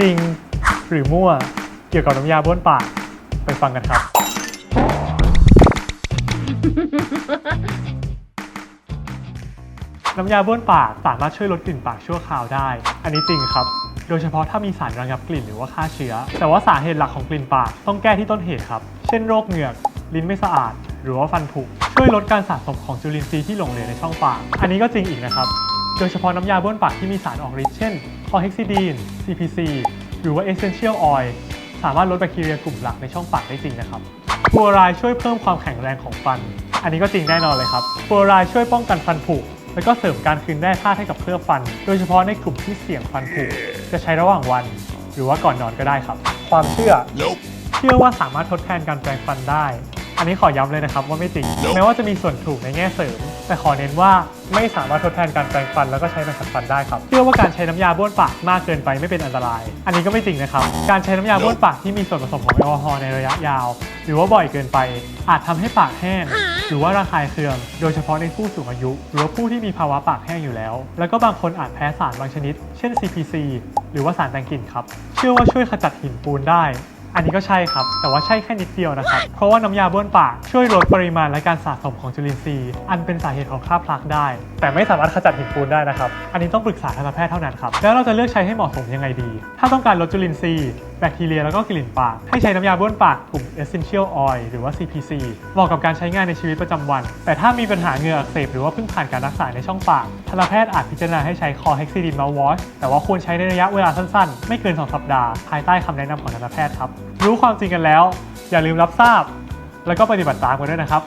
จริงหรือมั่วเกี่ยวกับน้ำยาบ้วนปากไปฟังกันครับ น้ำยาบ้วนปากสามารถช่วยลดกลิ่นปากชั่วคราวได้ อันนี้จริงครับ โดยเฉพาะถ้ามีสารระงับกลิ่นหรือว่าฆ่าเชื้อ แต่ว่าสาเหตุหลักของกลิ่นปากต้องแก้ที่ต้นเหตุครับ เช่นโรคเหงือก ลิ้นไม่สะอาด หรือว่าฟันผุ ช่วยลดการสะสมของจุลินทรีย์ที่หลงเหลือในช่องปาก อันนี้ก็จริงอีกนะครับ โดยเฉพาะน้ำยาบ้วนปากที่มีสารออกฤทธิ์เช่น คอเฮกซิดีน CPC หรือว่า Essential Oil สามารถลดแบคทีเรียกลุ่มหลักในช่องปากได้จริงนะครับฟลูออไรด์ช่วยเพิ่มความแข็งแรงของฟัน อันนี้ก็จริงแน่นอนเลยครับฟลูออไรด์ช่วยป้องกันฟันผุแล้วก็เสริมการคืนแร่ธาตุให้กับเคลือบฟัน โดยเฉพาะในกลุ่มที่เสี่ยงฟันผุจะใช้ระหว่างวัน หรือว่าก่อนนอนก็ได้ครับ ความเชื่อ เชื่อว่าสามารถทดแทนการแปรงฟันได้ อันนี้ขอย้ำเลยนะครับว่าไม่จริง แม้ว่าจะมีส่วนถูกในแง่เสริม แต่ขอเน้นว่าไม่สามารถทดแทนการแปรงฟันแล้วก็ใช้แปรงขัดฟันได้ครับเชื่อว่าการใช้น้ำยาบ้วนปากมากเกินไปไม่เป็นอันตราย อันนี้ก็ไม่จริงนะครับ การใช้น้ำยาบ้วนปากที่มีส่วนผสมของแอลกอฮอล์ในระยะยาว หรือว่าบ่อยเกินไป อาจทำให้ปากแห้ง หรือว่าระคายเคือง โดยเฉพาะในผู้สูงอายุ หรือว่าผู้ที่มีภาวะปากแห้งอยู่แล้ว แล้วก็บางคนอาจแพ้สารบางชนิด เช่น CPC หรือว่าสารแต่งกลิ่นครับ เชื่อว่าช่วยขจัดหินปูนได้ อันนี้ก็ใช่ครับ แต่ว่าใช่แค่นิดเดียวนะครับ เพราะว่าน้ำยาบ้วนปากช่วยลดปริมาณและการสะสมของจุลินทรีย์ อันเป็นสาเหตุของคราบพลักได้ แต่ไม่สามารถขจัดหินปูนได้นะครับ อันนี้ต้องปรึกษาทันตแพทย์เท่านั้นครับ แล้วเราจะเลือกใช้ให้เหมาะสมยังไงดี ถ้าต้องการลดจุลินทรีย์ แบคทีเรียแล้วก็กลิ่นปาก ให้ใช้น้ำยาบ้วนปากกลุ่ม Essential Oil หรือว่า CPC เหมาะกับการใช้งานในชีวิตประจำวัน แต่ถ้ามีปัญหาเหงื่ออักเสบหรือว่าเพิ่งผ่านการรักษาในช่องปากทันตแพทย์อาจพิจารณาให้ใช้คอเฮกซิดินมา wash แต่ว่าควรใช้ในระยะเวลาสั้นๆ ไม่เกิน 2 สัปดาห์ ภายใต้คำแนะนำของทันตแพทย์ครับ รู้ความจริงกันแล้ว อย่าลืมรับทราบ แล้วก็ปฏิบัติตามกันด้วยนะครับ